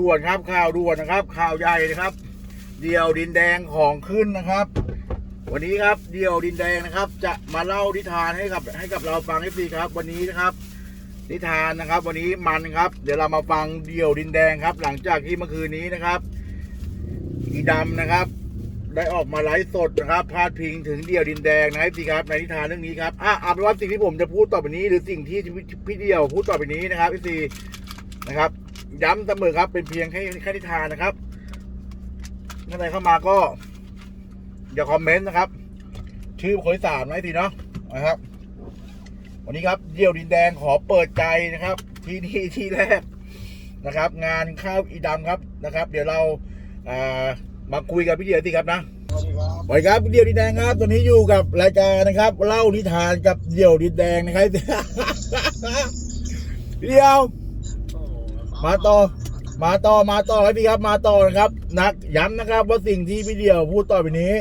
ด่วนครับข่าวด่วนนะครับ ข่าวใหญ่นะครับ เดี่ยวดินแดงของขึ้นนะครับ วันนี้ครับเดี่ยวดินแดงนะครับ จะมาเล่านิทานให้กับให้กับเราฟังให้ฟรีครับ วันนี้นะครับ นิทานนะครับ วันนี้มันครับ เดี๋ยวเรามาฟังเดี่ยวดินแดงครับ หลังจากที่เมื่อคืนนี้นะครับ อีดำนะครับ ได้ออกมาไลฟ์สดนะครับพาดพิงถึงเดี่ยวดินแดงนะครับพี่ครับในนิทานเรื่องนี้ครับอะเอาเป็นว่าสิ่งที่ผมจะพูดต่อไปนี้ หรือสิ่งที่พี่เดี่ยวพูดต่อไปนี้นะครับพี่ซีนะครับ ย้ำเสมอครับ เป็นเพียงแค่แค่นิทานนะครับท่านใดเข้ามาก็ อย่าคอมเมนต์นะครับ ชื่อคนที่สามนะไอ้ทีเนาะนะครับ วันนี้ครับเดี่ยวดินแดงขอเปิดใจนะครับ ที่นี่ที่แรกนะครับ งานข้าวอีดำครับนะครับ เดี๋ยวเราอ่ามาคุยกับพี่เดียวสิครับนะสวัสดีครับพี่เดี่ยวดินแดงครับตอนนี้อยู่กับรายการนะครับ เล่านิทานกับเดี่ยวดินแดงนะครับเดี่ยว มาต่อ มาต่อมาต่อครับพี่ครับมาต่อนะครับ นักย้ำนะครับ ว่าสิ่งที่พี่เดียวพูดต่อไปนี้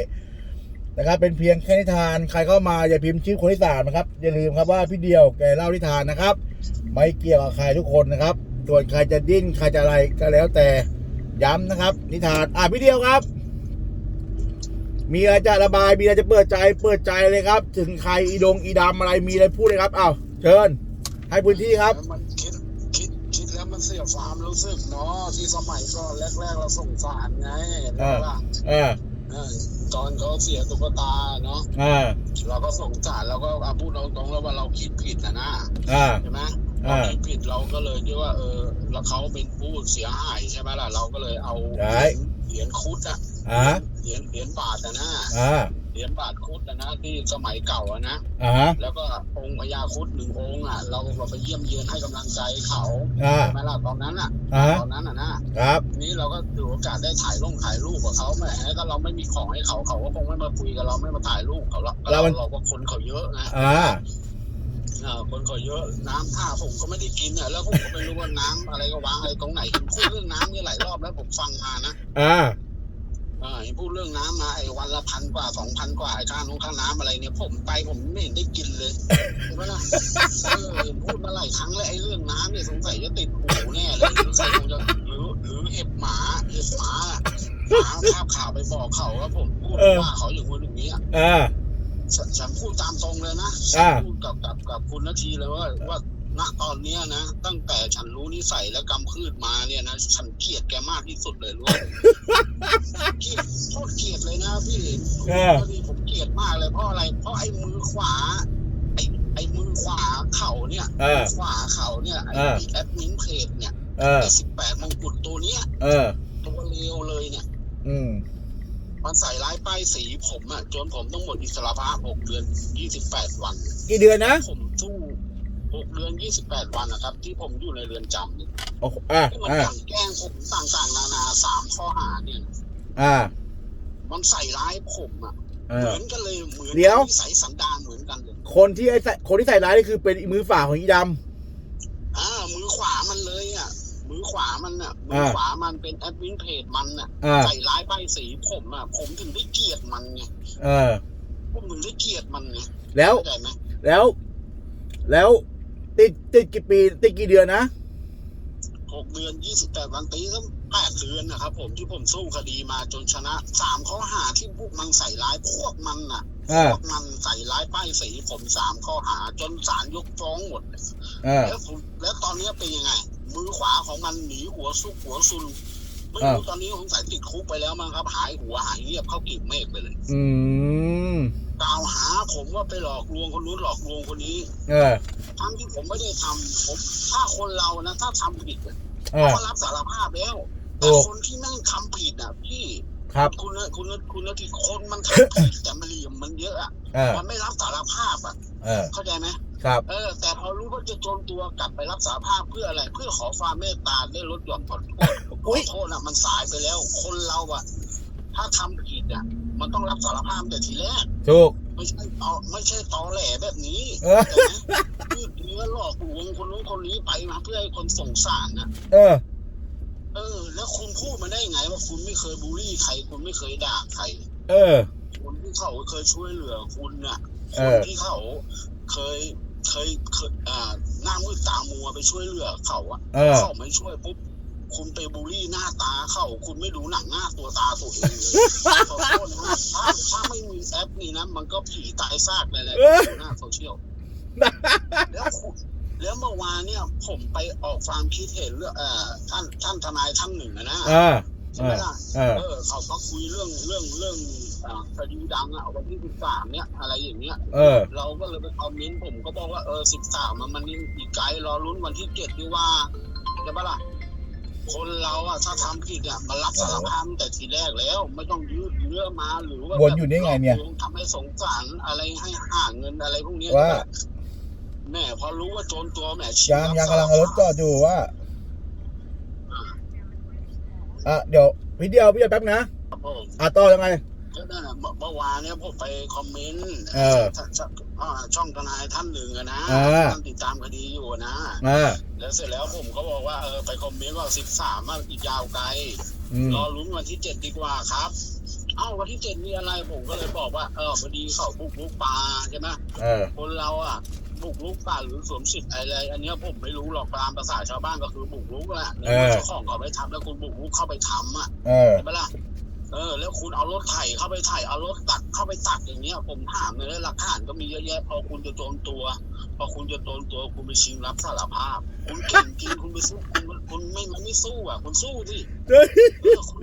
นะครับ เป็นเพียงแค่นิทานใครเข้ามาอย่าพิมพ์ชื่อคนที่สามนะครับอย่าลืมครับว่าพี่เดียวแกเล่านิทานนะครับ ไม่เกี่ยวกับใครทุกคนนะครับส่วนใครจะดิ้นใครจะอะไรก็แล้วแต่ย้ำนะครับ นิทานอะพี่เดียวครับ มีอะไรจะระบายมีอะไรจะเปิดใจเปิดใจเลยครับ ถึงใครอีดงอีดำอะไรมีอะไรพูดเลยครับอ้าวเชิญให้พื้นที่ครับ เสียความรู้สึกเนาะที่สมัยก่อนแรกๆเราสงสารไงเห็นไหมล่ะเออเออตอนเขาเสียตุ๊กตาเนาะอ่าเราก็สงสารเราก็อะพูดตรงๆแล้วว่าเราคิดผิดนะนะอ่าใช่ไหมอ่าเราคิดผิดเราก็เลยคิดว่า เออแล้วเขาเป็นผู้เสียหายใช่ไหมล่ะเราก็เลยเอาใช่เหรียญคุดอะอ่าเหรียญเหรียญบาทอะนะอ่า เหรียญบาทคุดอะนะที่สมัยเก่าอะนะอ่าฮะ แล้วก็องค์พญาครุดหนึ่งองค์อะเราก็ไปเยี่ยมเยือนให้กำลังใจเขาอ่า ใช่ไหมล่ะตอนนั้นอะอ่าตอนนั้นอะนะครับนี้เราก็ถือโอกาสได้ถ่ายลงถ่ายรูปกับเขาแหมก็เราไม่มีของให้เขาเขาก็คงไม่มาคุยกับเราไม่มาถ่ายรูปเขาหรอกเราเราก็คนเขาเยอะนะอ่า เออคนเขาเยอะน้ำท่าผมก็ไม่ได้กินอะแล้วผมก็ไม่รู้ว่าน้ำอะไรก็วางอะไรตรงไหนเห็นพูดเรื่องน้ำนี่หลายรอบแล้วผมฟังมานะ อ่าเออเห็นพูดเรื่องน้ำมาไอ้วันละพันกว่าสองพันกว่าไอ้ค่าน้องค่าน้ำอะไรเนี่ยผมไปผมไม่เห็นได้กินเลยใช่ไหมล่ะเออเห็นพูดมาหลายครั้งแล้วไอ้เรื่องน้ำเนี่ยสงสัยจะติดหูแน่เลยสงสัยคงจะหรือหรือเห็บหมาเห็บหมาหมาภาพข่าวไปบอกเขาว่าผมพูดว่าเขาอย่างนู้นอย่างนี้อะอ่าฉันฉันพูดตามตรงเลยนะอ่าฉันพูดกับกับกับคุณนาทีเลยว่าว่า ณตอนเนี้ยนะ ตั้งแต่ฉันรู้นิสัยและกำพืชมาเนี่ยนะ ฉันเกลียดแกมากที่สุดเลยรู้ไหมเกลียดโคตรเกลียดเลยนะพี่เออ พอดีผมเกลียดมากเลยเพราะอะไร เพราะไอ้มือขวา ไอ้ไอ้มือขวาเข่าเนี่ยเออ ขวาเข่าเนี่ยไอ้เออ แอดมินเพจเนี่ยเออ ไอ้สิบแปดมงกุฎตัวเนี้ยเออ ตัวเลวเลยเนี่ย อืม มันใส่ร้ายป้ายสีผมอะจนผมต้องหมดอิสรภาพหกเดือนยี่สิบแปดวัน กี่เดือนนะ ผมสู้ หกเดือนยี่สิบแปดวันนะครับ ที่ผมอยู่ในเรือนจำเนี่ยโอ้โหอ่าที่มันอ่ากลั่นแกล้งผมต่างๆนานาสามข้อหาเนี่ย อ่ามันใส่ร้ายผมอะเอเหอ มือนกันเลยเหมือนเดี๋ยว นิสัยสันดานเหมือนกันเลยคนที่ไอ้ใส่คนที่ใส่ร้ายนี่คือเป็นมือฝ่าของอีด อ่ามือขวามันเลยอะ มือขวามันอะมือขวามันเป็นแอดมินเพจมันอะำอ่าใส่ร้ายป้ายสีผมอะผมถึงได้เกลียดมันไงเออผมถึงได้เกลียดมันไงแล้วเข้าใจไหมแล้ว แล้ว ติดติดกี่ปี ติดกี่เดือนนะหกเดือนยี่สิบแปดวันตีก็แปดเดือนนะครับผมที่ผมสู้คดีมาจนชนะสามข้อหาที่พวกมันใส่ร้ายพวกมันอะอ่าพวกมันใส่ร้ายป้ายสีผมสามข้อหาจนศาลยกฟ้องหมดอ่าแล้วผมแล้วตอนนี้เป็นยังไง มือขวาของมันหนีหัวซุกหัวซุน ไม่อ่ารู้ตอนนี้สงสัยติดคุกไปแล้วมั้งครับ หายหัวหายเงียบเข้ากลีบเมฆไปเลยอืมกล่าวหาผมว่าไปหลอกลวงคนนู้นหลอกลวงคนนี้ เออทั้งที่ผมไม่ได้ทำผมถ้าคนเรานะถ้าทำผิดอะเออก็รับสารภาพแล้วโอ้แต่คนที่แม่งทำผิดอะพี่ ครับ คุณนะคุณนะคุณนะที่คนมันทำผิดแต่มันเหลี่ยมมันเยอะอะเออมันไม่รับสารภาพอะเออเข้าใจไหมครับ เออ แต่พอรู้ว่าจะจนตัวกลับไปรับสารภาพเพื่ออะไร เพื่อขอความเมตตาได้ลดหย่อนผ่อนโทษอุ๊ยขอโทษอะมันสายไปแล้ว คนเราอะ ถ้าทำผิดอะ มันต้องรับสารภาพแต่ทีแรกถูกไม่ใช่ตอไม่ใช่ตอแหลแบบนี้เออแต่นะยืดเนื้อหลอกลวงคนนู้นคนนี้ไปมาเพื่อให้คนสงสารน่ะ เออเออ แล้วคุณพูดมาได้ไง ว่าคุณไม่เคยบูลลี่ใคร คุณไม่เคยด่าใคร เออ คนที่เขาเคยช่วยเหลือคุณน่ะเอคนอที่เขาเคยเคยเคยอ่าหน้ามืดตามัวไปช่วยเหลือเขาอะเออเขาไม่ช่วยปุ๊บคุณไปบูลลี่หน้าตาเขาคุณไม่ดูหนังหน้าตัวตาตัวเองเลยขอโทษนะถ้าถ้าไม่มีแอปนี้นะ มันก็ผีตายซากเลยแหละดูหน้าโซเชียลแล้วคุณแล้ว เมื่อวานเนี่ยผมไปออกความคิดเห็นเรื่องเอ่อท่านท่านทนายท่านหนึ่งอะนะเออใช่ไหมล่ะเออเออเขาก็คุยเรื่องเรื่องเรื่องอ่าคดีดังอะวันที่สิบสามเนี่ยอะไรอย่างเงี้ยเออ เราก็เลยไปคอมเมนต์ผมก็บอกว่าเออสิบสามมันมันนี่อีกไกลรอลุ้นวันที่เจ็ดดีว่าใช่ปะล่ะคนเราอะถ้าทำผิดอะมันรับสารภาพตั้งแต่ทีแรกแล้ว ไม่ต้องยืดเยื้อมาหรือว่าวนอยู่นี่ไงเนี่ยทำให้สงสารอะไรให้หาเงินอะไรพวกเนี้ยว่า แม่พอรู้ว่าโจรตัวแม่ยางยางกำลังเอารถจอดอยู่ว่าอะเดี๋ยวพี่เดียวพี่เดียวแป๊บนะครับผมอะต่อยังไงก็นั่นน่ะเมื่อเมื่อวานเนี่ยผมไปคอมเมนต์เออช่ช่อ่าช่องทนายท่านหนึ่งอะนะอ่าท่านติดตามคดีอยู่อะนะอ่าแล้วเสร็จแล้วผมก็บอกว่าเออไปคอมเมนต์ว่าสิบสามอีกยาวไกลอืมรอลุ้นวันที่เจ็ดดีกว่าครับ เอ้าวันที่เจ็ดมีอะไรผมก็เลยบอกว่าเออพอดีเขาบุกลุกป่าใช่ไหมเออคนเราอะ บุกลุกป่าหรือสวมสิทธิ์อะไรอันเนี้ยผมไม่รู้หรอกตามภาษาชาวบ้านก็คือบุกลุกแหละในเมื่อเจ้าของเขาไม่ทำแล้วคุณบุกลุกเข้าไปทำอะเออ ใช่ไหมล่ะเออ แล้วคุณเอารถไถเข้าไปไถเอารถตัดเข้าไปตัดอย่างเงี้ย ผมถามเลยหลักฐานก็มีเยอะแยะ พอคุณจะโจมตัว พอคุณจะโจมตัวคุณไปชิงรับสารภาพ คุณเก่งจริงคุณไปสู้คุณคุณไม่มันไม่สู้อะ คุณสู้ดิเฮ้ยเออคุณ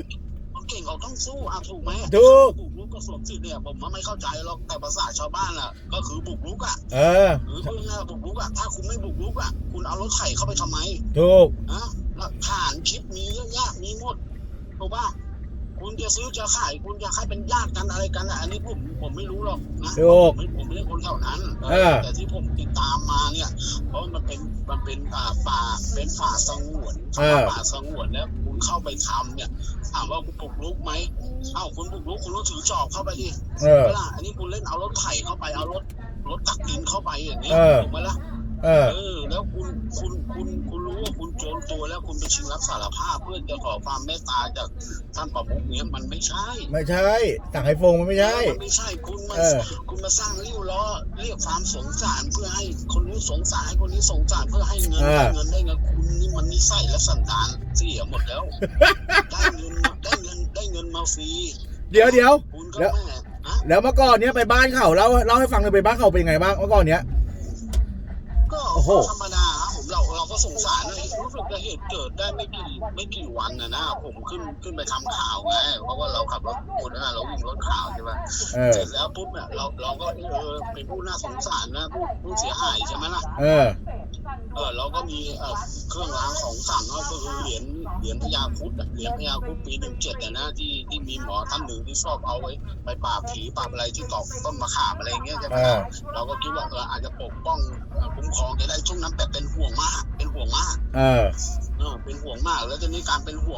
คุณเก่งเขาต้องสู้อะถูกไหมถูกบุ กรุกก็สวมสิทธิ์เนี่ยผมว่าไม่เข้าใจหรอกแต่ภาษาชาวบ้านอะ ก็คือบุกรุกอะเออหรือพูดง่ายๆบุกรุกอะถ้าคุณไม่บุกรุกอะคุณเอารถไถเข้าไปทำไมถูกนะหลักฐานคลิปมีเยอะแยะมีหมดถูกป่ะคุณจะซื้อจะขายคุณจะให้เป็นญาติกันอะไรกันอะอันนี้ผมผมไม่รู้หรอกนะถูกผมไม่ผมไม่ใช่คนแถวนั้นเออเออแต่ที่ผมติดตามมาเนี่ย เพราะมันเป็นมันเป็นอ่าป่าเป็นป่าสงวนเออป่าสงวนแล้วคุณเข้าไปทำเนี่ย ถามว่าคุณบุกรุกไหมเอ้าคุณบุกรุกคุณต้องถือจอบเข้าไปดิเออ เวลาอันนี้คุณเล่นเอารถไถเข้าไปเอารถรถตักดินเข้าไปอย่างนี้เออ ถูกไหมล่ะ เออ เออ แล้วคุณคุณคุณคุณรู้ว่าคุณโจรตัวแล้วคุณไปชิงรับสารภาพเพื่อจะขอความเมตตาจากท่านประมุขเนี้ยมันไม่ใช่ ไม่ใช่ สั่งไอโฟนมันไม่ใช่ มันไม่ใช่คุณมาเออ คุณมาสร้างริ้วล้อเรียกความสงสารเพื่อให้คนนู้นสงสารให้คนนี้สงสารเพื่อให้เงินได้เงินได้เงินคุณนี่มันนิสัยและสันดานเสียหมดแล้ว ได้เงินมาได้เงินได้เงินมาฟรีเดี๋ยวเดี๋ยว คุณก็แล้ว แม่ฮะ แล้วเมื่อก่อนเนี้ยไปบ้านเขาเล่าเล่าให้ฟังเลยไปบ้านเขาเป็นไงบ้างเมื่อก่อนเนี้ย ก็โอ้โห ธรรมดาครับผมเราเราก็สงสารนะรู้สึกจะเหตุเกิดได้ไม่กี่ไม่กี่วันนะนะผมขึ้นขึ้นไปทำข่าวไงเพราะว่าเราขับรถคนนะเราวิ่งรถข่าวใช่ไหมเออ เสร็จแล้วปุ๊บเนี่ยเราเราก็เออเป็นผู้น่าสงสารนะผู้ผู้เสียหายใช่ไหมล่ะเออ เออเราก็มีเอ่อเครื่องรางของขลังก็คือเหรียญ เหรียญพญาครุดอะเหรียญพญาครุดปีหนึ่งเจ็ดนะที่ที่มีหมอท่านหนึ่งที่ชอบเอาไว้ไปปราบผีปราบอะไรที่ตอกต้นมะขามอะไรอย่างเงี้ยใช่ไหมล่ะอ่าเราก็คิดว่าเอออาจจะปกป้องเอ่อคุ้มครองจะได้ช่วงนั้นแต่เป็นห่วงมาก เป็นห่วงมาก เออเออเป็นห่วงมาก แล้วทีนี้การเป็นห่วง